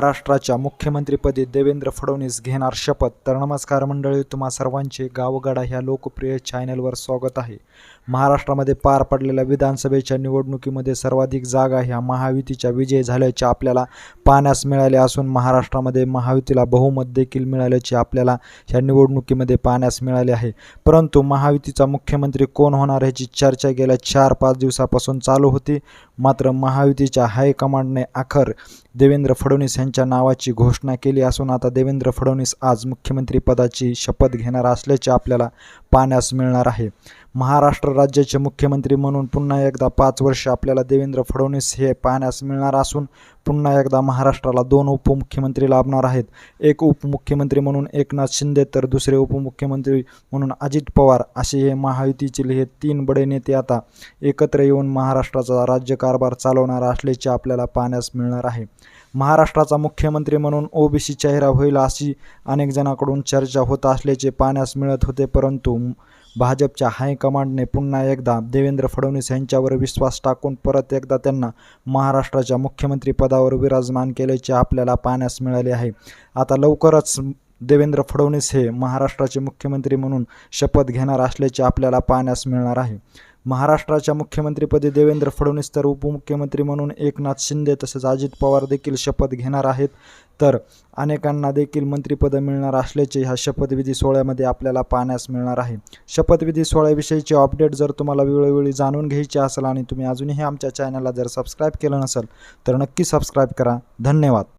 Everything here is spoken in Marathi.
महाराष्ट्राच्या मुख्यमंत्रीपदी देवेंद्र फडणवीस घेणार शपथ. तर नमस्कार मंडळी तुम्हा सर्वांचे गावगाडा ह्या लोकप्रिय चॅनलवर स्वागत आहे. महाराष्ट्रामध्ये पार पडलेल्या विधानसभेच्या निवडणुकीमध्ये सर्वाधिक जागा ह्या महायुतीच्या विजय झाल्याचे आपल्याला पाहण्यास मिळाले असून महाराष्ट्रामध्ये महायुतीला बहुमत देखील मिळाल्याचे आपल्याला ह्या निवडणुकीमध्ये पाहण्यास मिळाले आहे. परंतु महायुतीचा मुख्यमंत्री कोण होणार ह्याची चर्चा गेल्या चार पाच दिवसापासून चालू होती. मात्र महायुतीच्या हायकमांडने अखेर देवेंद्र फडणवीस यांच्या नावाची घोषणा केली असून आता देवेंद्र फडणवीस आज मुख्यमंत्रीपदाची शपथ घेणार असल्याचे आपल्याला पाहण्यास मिळणार आहे. महाराष्ट्र राज्याचे मुख्यमंत्री म्हणून पुन्हा एकदा पाच वर्ष आपल्याला देवेंद्र फडणवीस हे पाहण्यास मिळणार असून पुन्हा एकदा महाराष्ट्राला दोन उपमुख्यमंत्री लाभणार आहेत. एक उपमुख्यमंत्री म्हणून एकनाथ शिंदे तर दुसरे उपमुख्यमंत्री म्हणून अजित पवार असे हे महायुतीचे हे तीन बडे नेते आता एकत्र येऊन महाराष्ट्राचा राज्यकारभार चालवणार असल्याचे आपल्याला पाहण्यास मिळणार आहे. महाराष्ट्राचा मुख्यमंत्री म्हणून ओबीसी चेहरा होईल अशी अनेक जणांकडून चर्चा होत असल्याचे पाहण्यास मिळत होते परंतु भाजपच्या हायकमांडने पुन्हा एकदा देवेंद्र फडणवीस यांच्यावर विश्वास टाकून परत एकदा त्यांना महाराष्ट्राच्या मुख्यमंत्रीपदावर विराजमान केल्याचे आपल्याला पाहण्यास मिळाले आहे. आता लवकरच देवेंद्र फडणवीस हे महाराष्ट्राचे मुख्यमंत्री म्हणून शपथ घेणार असल्याचे आपल्याला पाहण्यास मिळणार आहे. महाराष्ट्राच्या मुख्यमंत्रीपदी देवेंद्र फडणवीस तर उपमुख्यमंत्री म्हणून एकनाथ शिंदे तसेच अजित पवार देखील शपथ घेणार आहेत. तर अनेकांना देखील मंत्रिपदं मिळणार असल्याचे ह्या शपथविधी सोहळ्यामध्ये आपल्याला पाहण्यास मिळणार आहे. शपथविधी सोहळ्याविषयीचे अपडेट जर तुम्हाला वेळोवेळी जाणून घ्यायचे असेल आणि तुम्ही अजूनही आमच्या चॅनलला जर सबस्क्राईब केलं नसेल तर नक्की सबस्क्राईब करा. धन्यवाद.